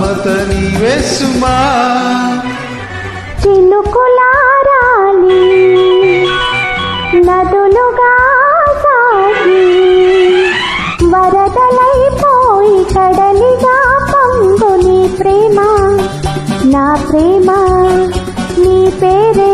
మమత నీవే సుమా చినుకులారాలి నదులుగా సాగి వరదలైపోయి కడలిగా పొంగు నీ ప్రేమ నా ప్రేమ నీ పేరే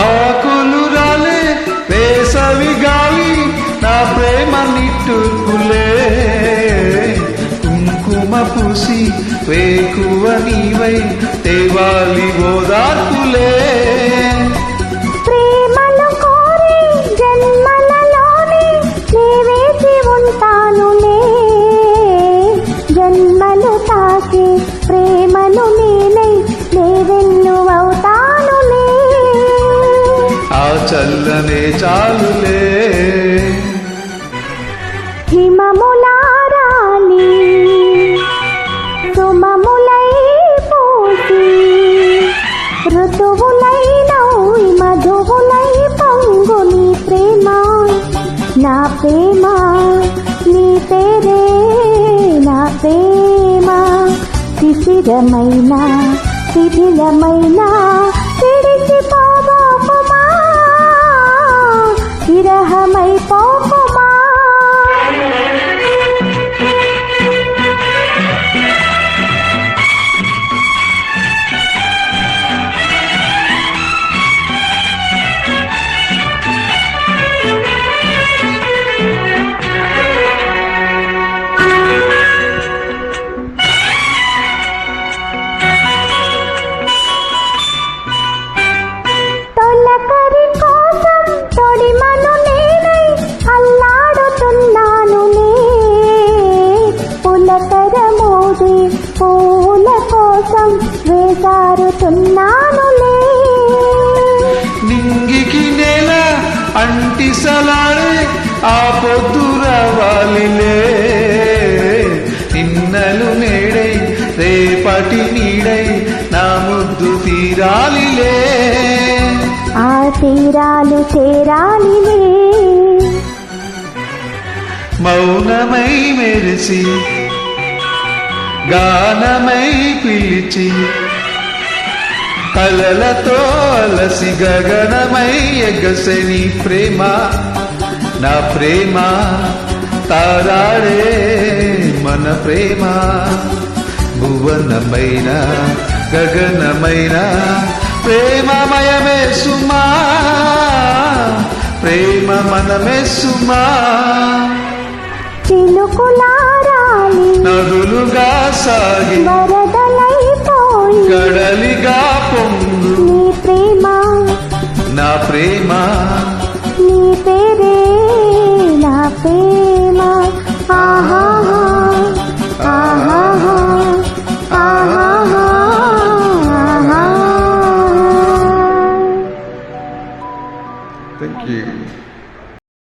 ఆకులు రాలే వేసవి గాలి నా ప్రేమ నిట్టుకులే. కుంకుమ పూసి వేకువ నీవై తేవాలి ఓదార్పులే. ప్రేమలు కోరి జన్మలు తాకి చాలులే. హిమములారాలి సుమములై పోసి ఋతువులై నవ్వి మధువులై పొంగు ప్రేమ నా ప్రేమ నీ పేరే నా ప్రేమ. శిశిరమైన శిథిలమైన হামাই వేసారుతున్నానులే నింగికి నేల అంటి సలాడే ఆ పొద్దు రావాలిలే నిన్నలు నేడై రేపటి నీడై నా ముద్దు తీరాలిలే. ఆ తీరాలు చేరాలిలే. మౌనమై మెరిసి గానమై పిలిచి కలలతో అలసి గగనమై ఎగసని ప్రేమ. నా ప్రేమ తారాడే మన ప్రేమ. భువనమైన గగనమైన ప్రేమమయమే సుమా. ప్రేమ మనమే సుమా. నదులుగా సాగి కడలిగా నీ ప్రేమ. నా ప్రేమ.